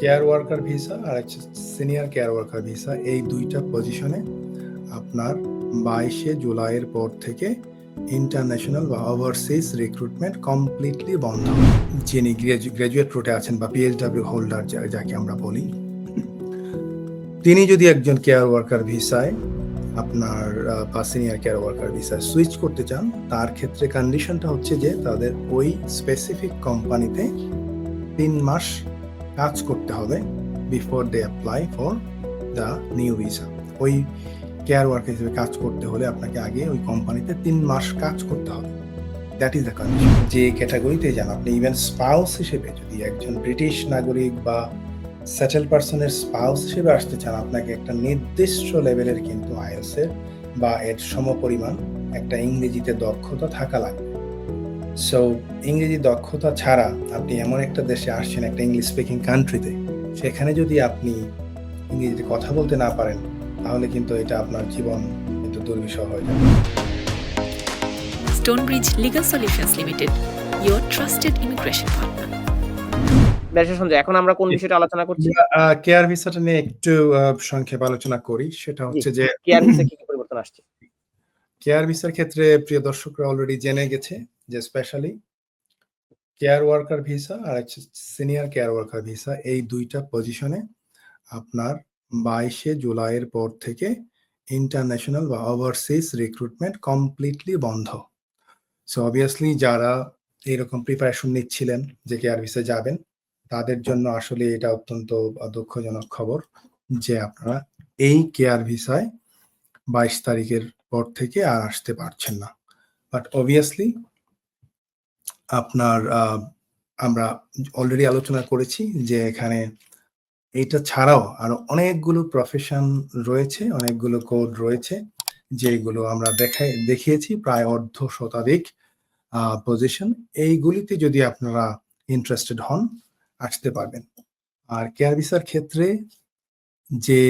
Care worker visa আর একটা senior care worker visa এই দুইটা পজিশনে আপনার বাইশে জুলাইয়ের পর থেকে ইন্টারন্যাশনাল বা ওভারসিজ রিক্রুটমেন্ট কমপ্লিটলি বন্ধ। যিনি গ্রাজুয়েট রুটে আছেন বা পিএইচডাব্লিউ হোল্ডার যাকে আমরা বলি, তিনি যদি একজন কেয়ার ওয়ার্কার ভিসায় আপনার বা সিনিয়র কেয়ার ওয়ার্কার ভিসায় সুইচ করতে চান, তার ক্ষেত্রে কন্ডিশনটা হচ্ছে যে তাদের ওই স্পেসিফিক কোম্পানিতে তিন মাস কাজ করতে হবে before they apply for the new visa ওই কেয়ার ওয়ার্কার হিসেবে কাজ করতে হলে আপনাকে আগে ওই কোম্পানিতে তিন মাস কাজ করতে হবে। দ্যাট ইজ দ্য কন্ডিশন যে ক্যাটাগরিতে যান, আপনি ইভেন স্পাউস হিসেবে যদি একজন ব্রিটিশ নাগরিক বা সেটেল পার্সনের স্পাউস হিসেবে আসতে চান, আপনাকে একটা নির্দিষ্ট লেভেলের কিন্তু আইএলসের বা এর সমপরিমাণ একটা ইংরেজিতে দক্ষতা থাকা লাগবে। সো ইংরেজি দক্ষতা ছাড়া আপনি এমন একটা দেশে আসছেন একটা ইংলিশ স্পিকিং কান্ট্রিতে সেখানে যদি আপনি ইংরেজিতে কথা বলতে না পারেন তাহলে কিন্তু এটা আপনার জীবন কিন্তু দুর্বিষহ হয়ে যাবে। Stonebridge Legal Solutions Limited, your trusted immigration partner. দেশের সঞ্জয় এখন আমরা কোন বিষয়টা আলোচনা করছি? কেয়ার ভিসাটা নিয়ে একটু আহ, সংক্ষেপে আলোচনা করি। সেটা হচ্ছে যে কেয়ার ভিসা কি কি পরিবর্তন আসছে? কেয়ার ভিসার ক্ষেত্রে প্রিয় দর্শকরা অলরেডি জেনে গেছে যে স্পেশালি কেয়ার ওয়ার্কার ভিসা আর সিনিয়র কেয়ার ওয়ার্কার ভিসা এই দুইটা পজিশনে আপনার বাইশে জুলাইয়ের পর থেকে ইন্টারন্যাশনাল বা ওভারসিজ রিক্রুটমেন্ট কমপ্লিটলি বন্ধ। সো অবভিয়াসলি যারা এরকম প্রিপারেশন নিচ্ছিলেন যে কেয়ার ভিসা যাবেন, তাদের জন্য আসলে এটা অত্যন্ত দুঃখজনক খবর যে আপনারা এই কেয়ার ভিসায় বাইশ তারিখের পর থেকে আর আসতে পারছেন না। বাট অবভিয়াসলি আপনার আমরা অলরেডি আলোচনা করেছি যে এখানে এটা ছাড়াও আরও অনেকগুলো প্রফেশন রয়েছে, অনেকগুলো কোড রয়েছে, যেগুলো আমরা দেখাই, দেখিয়েছি প্রায় অর্ধ শতাধিক পজিশন এইগুলিতে যদি আপনারা ইন্টারেস্টেড হন, আসতে পারবেন। আর কেয়ার ভিসার ক্ষেত্রে যে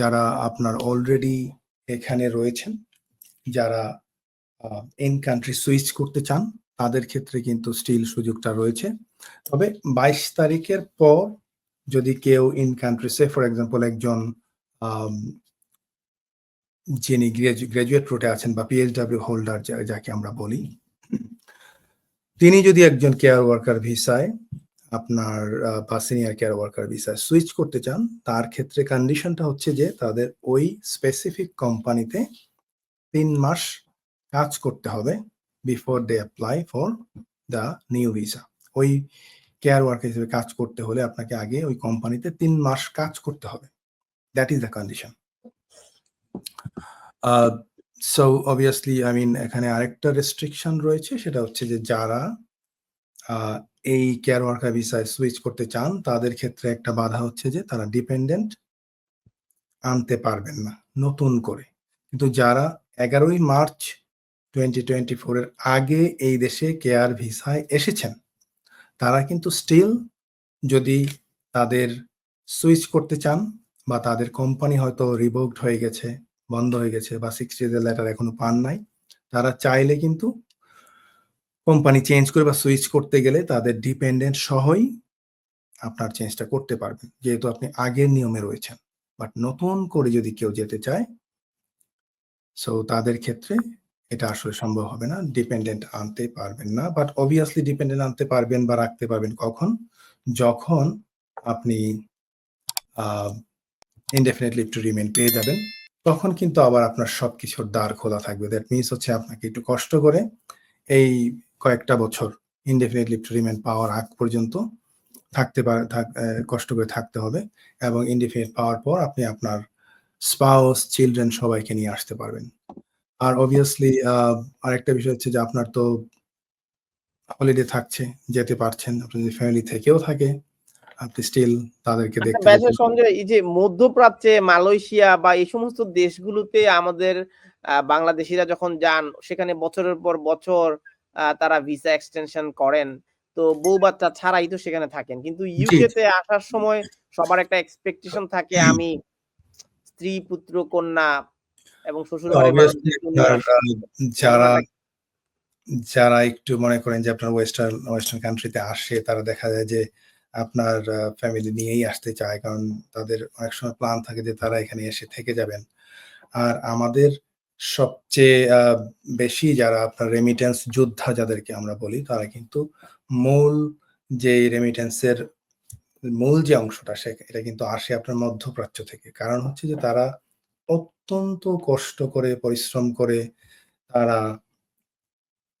যারা আপনার অলরেডি এখানে রয়েছেন, যারা ইন কান্ট্রি সুইচ করতে চান তাদের ক্ষেত্রে কিন্তু স্টিল সুযোগটা রয়েছে। তবে বাইশ তারিখের পর যদি কেউ in country say for example একজন যিনি গ্রাজুয়েট রুটে আছেন বা পিএইচডাব্লিউ হোল্ডার যাকে আমরা বলি, তিনি যদি একজন কেয়ার ওয়ার্কার ভিসায় আপনার বা সিনিয়র কেয়ার ওয়ার্কার ভিসায় সুইচ করতে চান, তার ক্ষেত্রে কন্ডিশনটা হচ্ছে যে তাদের ওই স্পেসিফিক কোম্পানিতে তিন মাস কাজ করতে হবে। Before they apply for the new visa ওই কেয়ার ওয়ার্কার হিসেবে কাজ করতে হলে আপনাকে আগে ওই কোম্পানিতে তিন মাস কাজ করতে হবে। That is the condition so obviously I mean এখানে আরেকটা রেস্ট্রিকশন রয়েছে, সেটা হচ্ছে যে যারা এই কেয়ার ওয়ার্কার ভিসায় সুইচ করতে চান, তাদের ক্ষেত্রে একটা বাধা হচ্ছে যে তারা ডিপেন্ডেন্ট আনতে পারবেন না, নতুন করে। কিন্তু যারা এগারোই মার্চ টোয়েন্টি টোয়েন্টি ফোরের আগে এই দেশে কেয়ার ভিসায় এসেছেন। তারা কিন্তু স্টিল যদি তাদের সুইচ করতে চান বা তাদের কোম্পানি হয়তো রিভোকড হয়ে গেছে, বন্ধ হয়ে গেছে বা সিক্সটি ডে লেটার এখনও পান নাই, তারা চাইলে কিন্তু কোম্পানি চেঞ্জ করে বা সুইচ করতে গেলে তাদের ডিপেন্ডেন্ট সহই আপনার চেঞ্জটা করতে পারবেন, যেহেতু আপনি আগের নিয়মে রয়েছেন। বাট নতুন করে যদি কেউ যেতে চায় সো তাদের ক্ষেত্রে এটা আসলে সম্ভব হবে না। ডিপেন্ডেন্ট আনতে পারবেন না। বাট অবভিয়াসলি ডিপেন্ডেন্ট আনতে পারবেন বা রাখতে পারবেন কখন? যখন আপনি ইনডেফিনেট লিভ টু রিমেন পেয়ে যাবেন, তখন কিন্তু আবার আপনার সবকিছুর দ্বার খোলা থাকবে। দ্যাট মিনস হচ্ছে আপনাকে একটু কষ্ট করে এই কয়েকটা বছর ইনডেফিনেট লিভ টু রিমেন পাওয়ার আগ পর্যন্ত থাকতে পারে কষ্ট করে থাকতে হবে এবং ইনডেফিনেট পাওয়ার পর আপনি আপনার স্পাউস চিলড্রেন সবাইকে নিয়ে আসতে পারবেন। আর অবভিয়াসলি আরেকটা বিষয় হচ্ছে যে আপনার তো হলিডে থাকছে যেতে পারছেন। আপনার যদি ফ্যামিলি থেকেও থাকে আপনি স্টিল তাদেরকে দেখতে ব্যাচের যেতে- সঞ্জয় এই যে মধ্যপ্রাচ্যে মালয়েশিয়া বা এই সমস্ত দেশগুলোতে আমাদের বাংলাদেশিরা যখন যান সেখানে বছরের পর বছর তারা ভিসা এক্সটেনশন করেন। তো বউ বাচ্চা ছাড়াই তো সেখানে থাকেন। কিন্তু ইউকে তে আসার সময় সবার একটা এক্সপেকটেশন থাকে আমি স্ত্রী পুত্র কন্যা এবং শ্বশুর যারা যারা একটু মনে করেন যে আপনার ওয়েস্টার্ন ওয়েস্টার্ন কান্ট্রিতে আসে তারা দেখা যায় যে আপনার ফ্যামিলি নিয়েই আসতে চায়। কারণ তাদের অনেক সময় প্ল্যান থাকে যে তারা এখানে এসে থেকে যাবেন। আর আমাদের সবচেয়ে বেশি যারা আপনার রেমিটেন্স যোদ্ধা যাদেরকে আমরা বলি তারা কিন্তু মূল যে রেমিটেন্সের মূল যে অংশটা সে এটা কিন্তু আসে আপনার মধ্যপ্রাচ্য থেকে। কারণ হচ্ছে যে তারা অত্যন্ত কষ্ট করে, পরিশ্রম করে তারা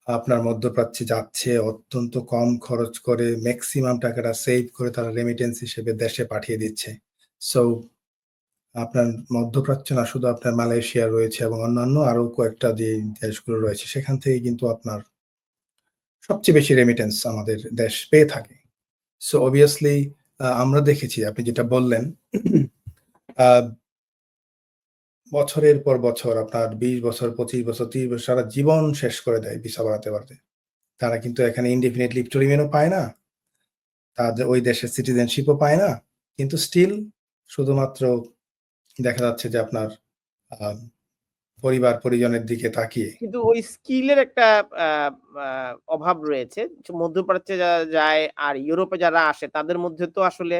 আপনার মধ্যপ্রাচ্যে যাচ্ছে, অত্যন্ত কম খরচ করে ম্যাক্সিমাম টাকাটা সেভ করে তারা রেমিটেন্স হিসেবে দেশে পাঠিয়ে দিচ্ছে। সো আপনার মধ্যপ্রাচ্য না, শুধু আপনার মালয়েশিয়া রয়েছে এবং অন্যান্য আরও কয়েকটা যে দেশগুলো রয়েছে, সেখান থেকে কিন্তু আপনার সবচেয়ে বেশি রেমিটেন্স আমাদের দেশ পেয়ে থাকে। সো অবভিয়াসলি আমরা দেখেছি, আপনি যেটা বললেন বছরের পর বছর আপনার বিশ বছর পঁচিশ বছর তিরিশ বছর সারা জীবন শেষ করে দেয় ভিসা বাড়াতে বাড়াতে। তারা কিন্তু এখানে ইনডিফিনিট লিভ টু রিমেনও পায় না। তাদের ওই দেশের সিটিজেনশিপও পায় না। কিন্তু স্টিল শুধুমাত্র দেখা যাচ্ছে যে আপনার পরিবার পরিজনের দিকে তাকিয়ে। কিন্তু ওই স্কিলের একটা অভাব রয়েছে। মধ্যপ্রাচ্যে যারা যায় আর ইউরোপে যারা আসে তাদের মধ্যে তো আসলে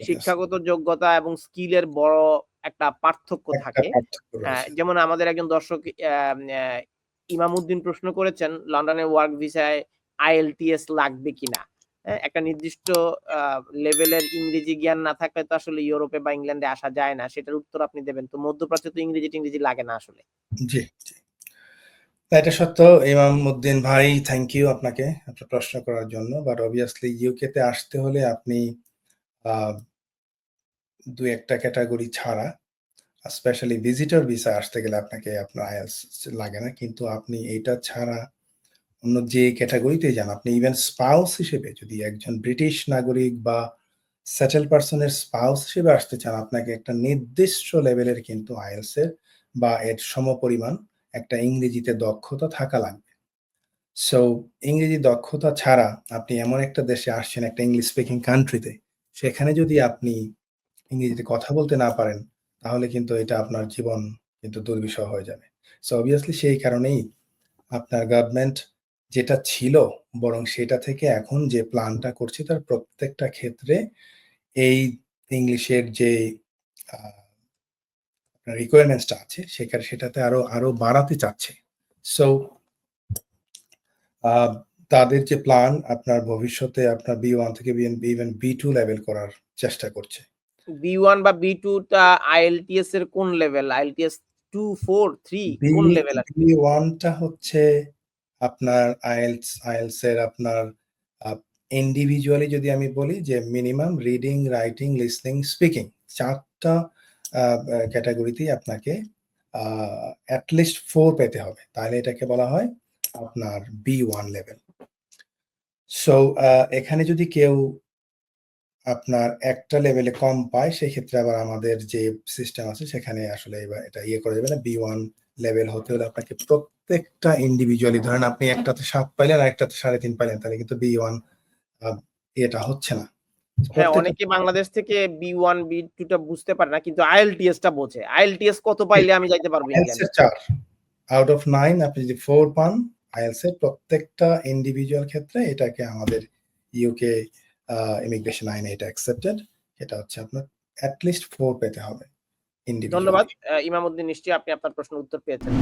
শিক্ষাগত যোগ্যতা এবং স্কিলের বড় একটা পার্থক্য থাকে। যেমন আমাদের একজন দর্শক ইমামউদ্দিন প্রশ্ন করেছেন লন্ডনে ওয়ার্ক ভিসায় আইএলটিএস লাগবে কিনা? হ্যাঁ, একটা নির্দিষ্ট লেভেলের ইংরেজি জ্ঞান না থাকলে তো আসলে ইউরোপে বা ইংল্যান্ডে আসা যায় না। সেটার উত্তর আপনি দেবেন। তো মধ্যপ্রাচ্যে তো ইংরেজি টিংরেজি লাগে না আসলে। জি এটা সত্য ইমাম উদ্দিন ভাই থ্যাংক ইউ আপনাকে আপনার প্রশ্ন করার জন্য। বাট অবভিয়াসলি ইউকে তে আসতে হলে আপনি আহ, দু একটা ক্যাটাগরি ছাড়া স্পেশালি ভিজিটর ভিসা আসতে গেলে আপনাকে আপনার আইএলস লাগে না, কিন্তু আপনি এটা ছাড়া অন্য যে ক্যাটাগরিতে যান। আপনি ইভেন স্পাউস হিসেবে যদি একজন ব্রিটিশ নাগরিক বা সেটেল পার্সনের স্পাউস হিসেবে আসতে চান, আপনাকে একটা নির্দিষ্ট লেভেলের কিন্তু আইএলস বা এর সমপরিমাণ একটা ইংরেজিতে দক্ষতা থাকা লাগবে। সো ইংরেজি দক্ষতা ছাড়া আপনি এমন একটা দেশে আসছেন, একটা ইংলিশ স্পিকিং কান্ট্রিতে সেখানে যদি আপনি ইংরেজিতে কথা বলতে না পারেন, তাহলে কিন্তু এটা আপনার জীবন কিন্তু দুর্বিষহ হয়ে যাবে। সো অবভিয়াসলি সেই কারণেই আপনার গভর্নমেন্ট যেটা ছিল, বরং সেটা থেকে এখন যে প্ল্যানটা করছে, তার প্রত্যেকটা ক্ষেত্রে এই ইংলিশের যে রিকোয়ারমেন্টসটা আছে, সেখানে সেটাতে আরও আরও বাড়াতে চাচ্ছে। সো তাদের যে প্ল্যান আপনার ভবিষ্যতে আপনার বি ওয়ান থেকে B even B two level করার চেষ্টা করছে। বি ওয়ান বা বি টু টা আইএলটিএস এর কোন level IELTS two four three কোন লেভেল বি ওয়ানটা হচ্ছে আপনার আইএলস আইএলস এর আপনার ইন্ডিভিজুয়ালি যদি আমি বলি যে minimum reading writing listening speaking চারটা ক্যাটাগরিতেই আপনাকে অ্যাটলিস্ট ফোর পেতে হবে। তাহলে এটাকে বলা হয় আপনার বি ওয়ান লেভেল সো এখানে যদি কেউ আপনার একটা লেভেলে কম পায় সেক্ষেত্রে আবার আমাদের যে সিস্টেম আছে সেখানে আসলে এবার এটা ইয়ে করা যাবে না। বি ওয়ান লেভেল হতে হলে আপনাকে প্রত্যেকটা ইন্ডিভিজুয়ালি ধরেন আপনি একটাতে সাত পাইলেন আর একটাতে সাড়ে তিন পাইলেন তাহলে কিন্তু বি ওয়ান এটা হচ্ছে না। হ্যাঁ অনেকে বাংলাদেশ থেকে বি ওয়ান বি টু টা বুঝতে পারে না কিন্তু আইএলটিএস টা বোঝে। আইএলটিএস কত পাইলে আমি যাইতে পারব চার। আউট অফ নাইন আপনি যদি ফোর পান আইএলস এর প্রত্যেকটা ইন্ডিভিজুয়াল ক্ষেত্রে এটাকে আমাদের ইউকে ইমিগ্রেশন আইনে এটা অ্যাকসেপ্টেড এটা হচ্ছে আপনার অ্যাটলিস্ট ফোর পেতে হবে। ধন্যবাদ ইমামউদ্দিন নিশ্চয়ই আপনি আপনার প্রশ্নের উত্তর পেয়েছেন